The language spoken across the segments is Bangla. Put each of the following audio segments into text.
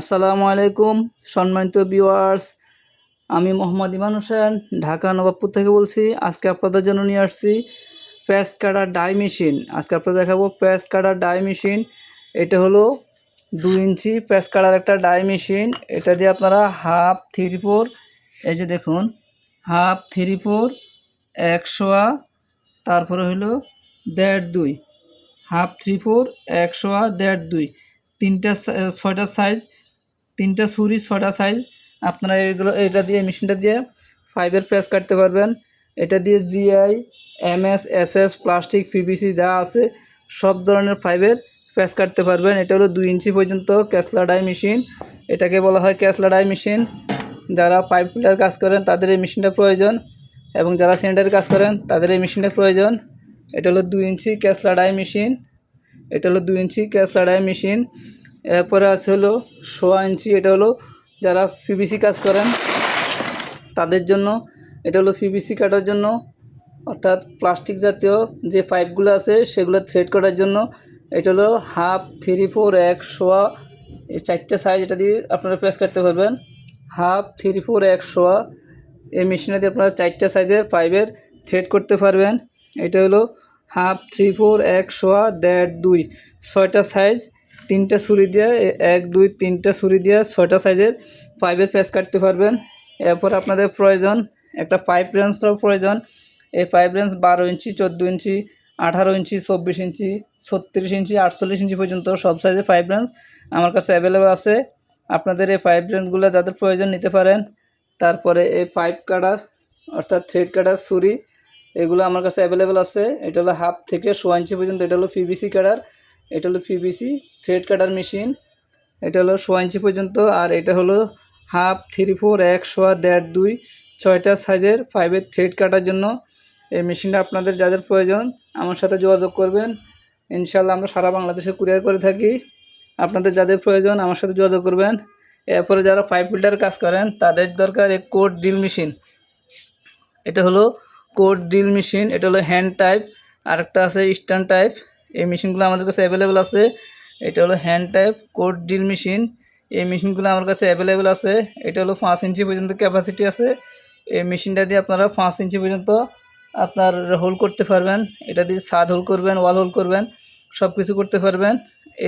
আসসালামু আলাইকুম, সম্মানিত ভিউয়ার্স আমি মোহাম্মদ ইমান হোসেন, ঢাকা নবাবপুর থেকে বলছি। আজকে আপনাদের জন্য নিয়ে আসছি প্যাস কাটার ডাই মেশিন আজকে আপনাদের দেখাবো প্যাস কাটার ডাই মেশিন এটা হলো দুই ইঞ্চি প্যাস কাটার একটা ডাই মেশিন এটা দিয়ে আপনারা হাফ থ্রি ফোর এই যে দেখুন হাফ থ্রি ফোর একশোয়া তারপরে হলো দেড় দুই হাফ থ্রি ফোর একশো আর দেড় দুই, তিনটা, ছয়টা সাইজ তিনটা ছুরি, ছটা সাইজ আপনারা এগুলো, এটা দিয়ে মেশিনটা দিয়ে ফাইবার প্রেস কাটতে পারবেন। এটা দিয়ে GI MS SS plastic PVC যা আছে, সব ধরনের ফাইবার প্রেস কাটতে পারবেন। এটা হলো দুই ইঞ্চি পর্যন্ত ক্যাসলা ডাই মেশিন এটাকে বলা হয় ক্যাসলা ডাই মেশিন যারা পাইপ ফিল্টার কাজ করেন, তাদের এই মেশিনটা প্রয়োজন। এবং যারা সিলিন্ডারের কাজ করেন, তাদের এই মেশিনটা প্রয়োজন। এটা হলো দুই ইঞ্চি ক্যাসলা ডাই মেশিন এটা হলো দুই ইঞ্চি ক্যাশ লাড়াই মেশিন এরপরে আছে হলো সোয়া ইঞ্চি, এটা হলো যারা পিভিসি কাজ করেন, তাদের জন্য, এটা হলো পিভিসি কাটার জন্য, অর্থাৎ প্লাস্টিক জাতীয় যে পাইপগুলো আছে, সেগুলো থ্রেড করার জন্য, এটা হলো হাফ থ্রি ফোর এক সোয়া, এই চারটে সাইজ এটা দিয়ে আপনারা প্রেস করতে পারবেন, হাফ থ্রি ফোর এক সোয়া, এই মেশিনে দিয়ে আপনারা চারটে সাইজের পাইপের থ্রেড করতে পারবেন, এটা হলো হাফ থ্রি ফোর এক সোয়া দেড় দুই, ছয়টা সাইজ তিনটা ছুরি দিয়ে এক, দুই, তিনটা ছুরি দিয়ে ছয়টা সাইজের পাইপের প্রেস কাটতে পারবেন। এরপর আপনাদের প্রয়োজন, একটা পাইপ রেঞ্জটাও প্রয়োজন। এই পাইপ রেঞ্জ বারো ইঞ্চি, চোদ্দ ইঞ্চি, আঠারো ইঞ্চি, চব্বিশ ইঞ্চি, ছত্রিশ ইঞ্চি, আটচল্লিশ ইঞ্চি পর্যন্ত সব সাইজের পাইপ রেঞ্জ আমার কাছে অ্যাভেলেবেল আছে। আপনাদের এই পাইপ রেঞ্জগুলো যাদের প্রয়োজন নিতে পারেন, তারপরে এই পাইপ কাটার অর্থাৎ থ্রেড কাটার ছুরি, এগুলো আমার কাছে অ্যাভেলেবেল আছে। এটা হলো হাফ থেকে সোয়া ইঞ্চি পর্যন্ত, এটা হলো পিভিসি কাটার এটা হলো পিভিসি থ্রেড কাটার মেশিন এটা হলো সোয়া ইঞ্চি পর্যন্ত, আর এটা হলো হাফ থ্রি ফোর এক সোয়া দেড় দুই ছয়টা সাইজের ফাইভের থ্রেড কাটার জন্য। এই মেশিনটা আপনাদের যাদের প্রয়োজন, আমার সাথে যোগাযোগ করবেন। ইনশাল্লাহ আমরা সারা বাংলাদেশে কুরিয়ার করে থাকি। আপনাদের যাদের প্রয়োজন, আমার সাথে যোগাযোগ করবেন। এরপরে যারা পাইপ ফিল্টার কাজ করেন, তাদের দরকার এক কোড ড্রিল মেশিন এটা হলো কোড ড্রিল মেশিন এটা হলো হ্যান্ড টাইপ আরেকটা আছে স্ট্যান্ড টাইপ এই মেশিনগুলো আমাদের কাছে অ্যাভেলেবেল আছে। এটা হলো hand type cord drill machine এই মেশিনগুলো আমার কাছে অ্যাভেলেবেল আছে। এটা হলো পাঁচ ইঞ্চি পর্যন্ত ক্যাপাসিটি আছে। এই মেশিনটা দিয়ে আপনারা পাঁচ ইঞ্চি পর্যন্ত আপনার হোল করতে পারবেন। এটা দিয়ে ছাদ হোল করবেন ওয়াল হোল করবেন সব কিছু করতে পারবেন।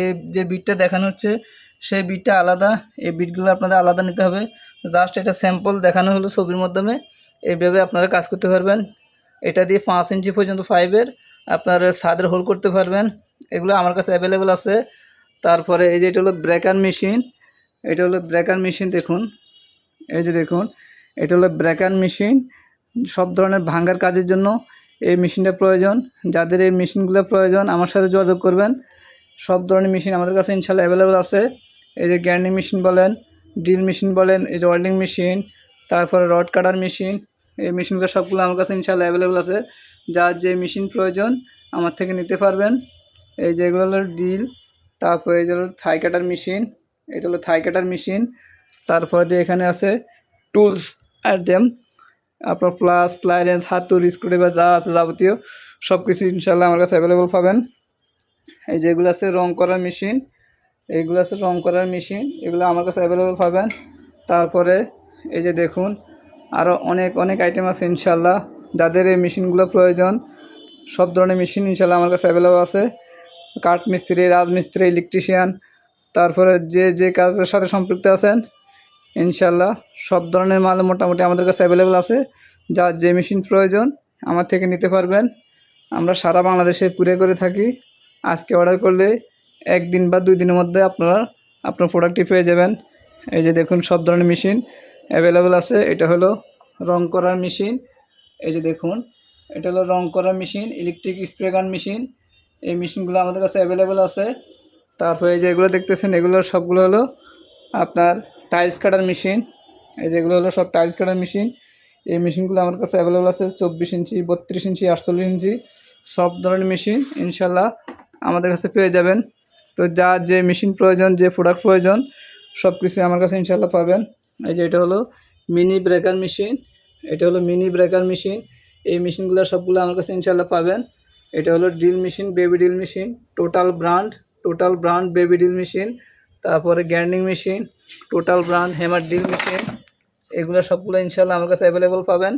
এই যে বিটটা দেখানো হচ্ছে, সেই বিটটা আলাদা। এই বিটগুলো আপনাদের আলাদা নিতে হবে। জাস্ট এটা স্যাম্পল দেখানো হলো ছবির মাধ্যমে। এইভাবে আপনারা কাজ করতে পারবেন। এটা দিয়ে পাঁচ ইঞ্চি পর্যন্ত ফাইভের আপনার ছাদের হোল করতে পারবেন। এগুলো আমার কাছে অ্যাভেলেবেল আছে। তারপরে এই যে এটা হলো ব্রেকার মেশিন। এটা হলো ব্রেকার মেশিন দেখুন। এই যে দেখুন, এটা হলো ব্রেকার মেশিন। সব ধরনের ভাঙ্গার কাজের জন্য এই মেশিনটা প্রয়োজন। যাদের এই মেশিনগুলো প্রয়োজন, আমার সাথে যোগাযোগ করবেন। সব ধরনের মেশিন আমাদের কাছে ইনশাল্লাহ অ্যাভেলেবেল আছে। এই যে গ্যান্ডিং মেশিন বলেন, ড্রিল মেশিন বলেন, এই যে ওয়েল্ডিং মেশিন, তারপরে রড কাটার মেশিন এই মেশিনগুলো সবগুলো আমার কাছে ইনশাল্লাহ অ্যাভেলেবেল আছে। যার যে মেশিন প্রয়োজন, আমার থেকে নিতে পারবেন। এই যে এগুলো হলো ড্রিল তারপরে এই হলো থাই কাটার মেশিন এটা হলো থাই কাটার মেশিন তারপরে দিয়ে এখানে আছে টুলস আইটেম আপনার প্লাস লাইরেন্স হাতুর স্ক্রুড্রাইভার যা আছে যাবতীয় সব কিছু ইনশাল্লাহ আমার কাছে অ্যাভেলেবল পাবেন। এই যেগুলো আছে রং করার মেশিন এইগুলো আছে রং করার মেশিন এগুলো আমার কাছে অ্যাভেলেবল পাবেন। তারপরে এই যে দেখুন আরও অনেক অনেক আইটেম আছে ইনশাল্লাহ যাদের এই মেশিনগুলো প্রয়োজন, সব ধরনের মেশিন ইনশাল্লাহ আমার কাছে অ্যাভেলেবল আছে। কাঠ মিস্ত্রি, রাজমিস্ত্রি ইলেকট্রিশিয়ান তারপরে যে যে কাজের সাথে সম্পৃক্ত আছেন ইনশাল্লাহ সব ধরনের মাল মোটামুটি আমাদের কাছে অ্যাভেলেবল আছে। যার যে মেশিন প্রয়োজন, আমার থেকে নিতে পারবেন। আমরা সারা বাংলাদেশে কুড়ে করে থাকি। আজকে অর্ডার করলে একদিন বা দুই দিনের মধ্যে আপনারা আপনার প্রোডাক্টটি পেয়ে যাবেন। এই যে দেখুন, সব ধরনের মেশিন। অ্যাভেলেবেল আছে, এটা হলো রং করার মেশিন। এই যে দেখুন, এটা হলো রং করার machine electric spray gun machine. এই মেশিনগুলো আমাদের কাছে অ্যাভেলেবেল আছে। তারপরে এই যে এগুলো দেখতেছেন, এগুলো সবগুলো হলো আপনার টাইলস কাটার মেশিন। এই যেগুলো হলো সব টাইলস কাটার মেশিন। এই মেশিনগুলো আমার কাছে অ্যাভেলেবল আছে, চব্বিশ ইঞ্চি, বত্রিশ ইঞ্চি, আটচল্লিশ ইঞ্চি। সব ধরনের মেশিন, ইনশাল্লাহ আমাদের কাছে পেয়ে যাবেন। তো যা যে মেশিন প্রয়োজন, যে প্রোডাক্ট প্রয়োজন সব কিছু আমার কাছে ইনশাল্লাহ পাবেন। এই যে এটা হলো মিনি ব্রেকার মেশিন এটা হলো মিনি ব্রেকার মেশিন এই মেশিনগুলো সবগুলো আমার কাছে ইনশাল্লাহ পাবেন। এটা হলো drill machine baby drill machine total brand total brand baby drill machine তারপরে grinding machine total brand hammer drill machine এগুলো সবগুলো ইনশাল্লাহ আমার কাছে অ্যাভেলেবল পাবেন।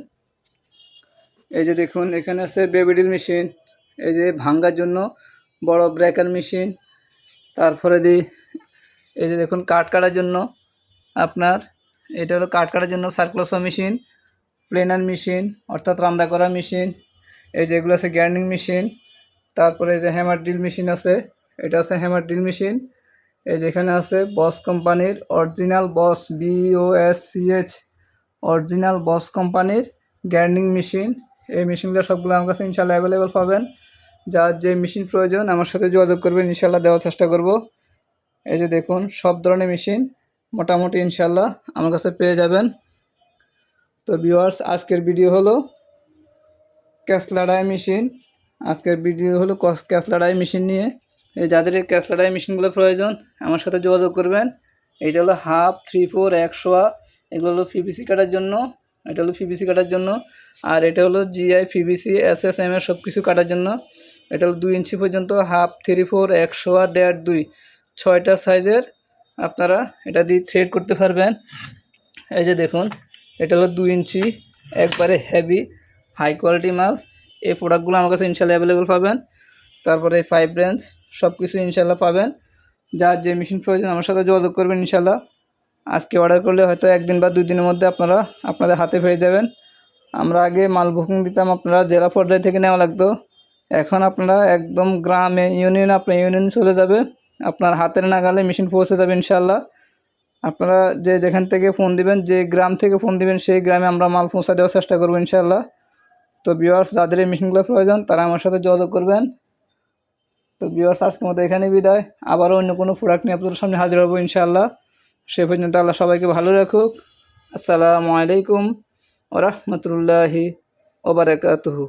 এই যে দেখুন, এখানে আছে বেবি ডিল মেশিন এই যে ভাঙ্গার জন্য বড় ব্রেকার মেশিন তারপরে দি, এই যে দেখুন কাঠ কাটার জন্য আপনার এটা হলো কাঠ কাটার জন্য সার্কুলাসো মেশিন, প্লেনার মেশিন, অর্থাৎ রান্না করা মেশিন, এই যে এগুলো আছে গ্যান্ডিং মেশিন, তারপরে এই যে হ্যামার ড্রিল মেশিন আছে, এটা আছে হ্যামার ড্রিল মেশিন, এই যেখানে আছে বস কোম্পানির original Bosch B O S C H original Bosch কোম্পানির গ্যান্ডিং মেশিন, এই মেশিনগুলো সবগুলো আমার কাছে ইনশাল্লাহ অ্যাভেলেবেল পাবেন। যার যে মেশিন প্রয়োজন, আমার সাথে যোগাযোগ করবেন ইনশাল্লাহ দেওয়ার চেষ্টা করব। এই যে দেখুন, সব ধরনের মেশিন মোটামুটি ইনশাল্লাহ আমার কাছে পেয়ে যাবেন। তো ভিউয়ার্স আজকের ভিডিও হলো ক্যাশ ক্যাসলাডাই মেশিন। আজকের ভিডিও হলো কস- ক্যাসলাডাই মেশিন নিয়ে। এই যাদের এই ক্যাসলাডাই মেশিনগুলো প্রয়োজন, আমার সাথে যোগাযোগ করবেন। এইটা হলো হাফ থ্রি ফোর একশোয়া এগুলো হলো পিভিসি কাটার জন্য। এটা হলো পিভিসি কাটার জন্য। আর এটা হলো GI PVC S S M এর সব কিছু কাটার জন্য। এটা হলো দুই ইঞ্চি পর্যন্ত হাফ থ্রি ফোর একশো আর দেড়, দুই। ছয়টা সাইজের আপনারা এটা দিয়ে থ্রেড করতে পারবেন। এই যে দেখুন, এটা হলো দু ইঞ্চি, একবারে হেভি হাই কোয়ালিটি মাল। এই প্রোডাক্টগুলো আমার কাছে ইনশাল্লাহ অ্যাভেলেবেল পাবেন। তারপরে এই ফাইভ রেঞ্জ সব কিছু ইনশাল্লাহ পাবেন। যার যে মেশিন প্রয়োজন, আমার সাথে যোগাযোগ করবেন ইনশাল্লাহ। আজকে অর্ডার করলে হয়তো একদিন বা দুই দিনের মধ্যে আপনারা আপনাদের হাতে পেয়ে যাবেন। আমরা আগে মাল বুকিং দিতাম, আপনারা জেলা পর্যায় থেকে নেওয়া লাগতো। এখন আপনারা একদম গ্রামে ইউনিয়ন আপনার ইউনিয়ন চলে যাবে। আপনার হাতের নাগালে মেশিন পৌঁছে যাবে ইনশাল্লাহ আপনারা যে যেখান থেকে ফোন দিবেন, যে গ্রাম থেকে ফোন দিবেন, সেই গ্রামে আমরা মাল পৌঁছা দেওয়ার চেষ্টা করব ইনশাল্লাহ তো ভিউয়ার্স যাদের এই মেশিনগুলো প্রয়োজন, তারা আমার সাথে যোগাযোগ করবেন। তো ভিউয়ার্স আজকের মতো এখানে বিদায়। আবারও অন্য কোনো প্রোডাক্ট নিয়ে আপনাদের সামনে হাজির হব ইনশাআল্লাহ। সে পর্যন্ত আল্লাহ সবাইকে ভালো রাখুক। আসসালামু আলাইকুম ওরহমতুল্লাহি ওবরাকাতুহু